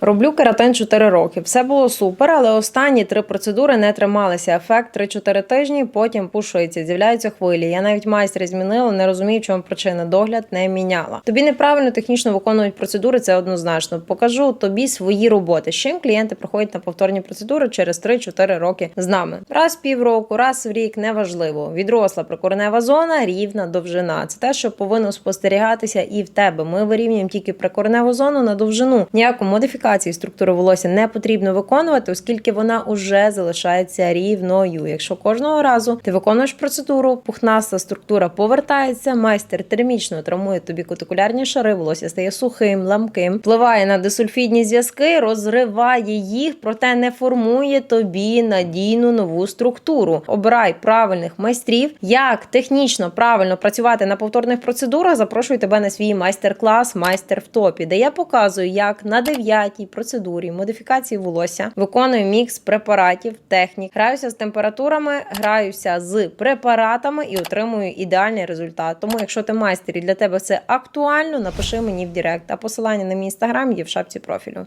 Роблю кератин 4 роки. Все було супер, але останні три процедури не трималися. Ефект 3-4 тижні, потім пушується, з'являються хвилі. Я навіть майстра змінила, не розумію, в чому причина. Догляд не міняла. Тобі неправильно технічно виконують процедури, це однозначно. Покажу тобі свої роботи. З чим клієнти приходять на повторні процедури через 3-4 роки з нами. Раз в півроку, раз в рік, неважливо. Відросла прикоренева зона, рівна довжина. Це те, що повинно спостерігатися і в тебе. Ми вирівнюємо тільки прикореневу зону на довжину. Ніяку модифікацію структури волосся не потрібно виконувати, оскільки вона уже залишається рівною. Якщо кожного разу ти виконуєш процедуру, пухнаста структура повертається, майстер термічно травмує тобі кутикулярні шари, волосся стає сухим, ламким, впливає на дисульфідні зв'язки, розриває їх, проте не формує тобі надійну нову структуру. Обирай правильних майстрів, як технічно правильно працювати на повторних процедурах. Запрошую тебе на свій майстер-клас Майстер в топі, де я показую, як на дев'ятій процедурі модифікації волосся виконую мікс препаратів, технік, граюся з температурами, граюся з препаратами і отримую ідеальний результат. Тому, якщо ти майстер і для тебе це актуально, напиши мені в Директ. А посилання на мій інстаграм є в шапці профілю.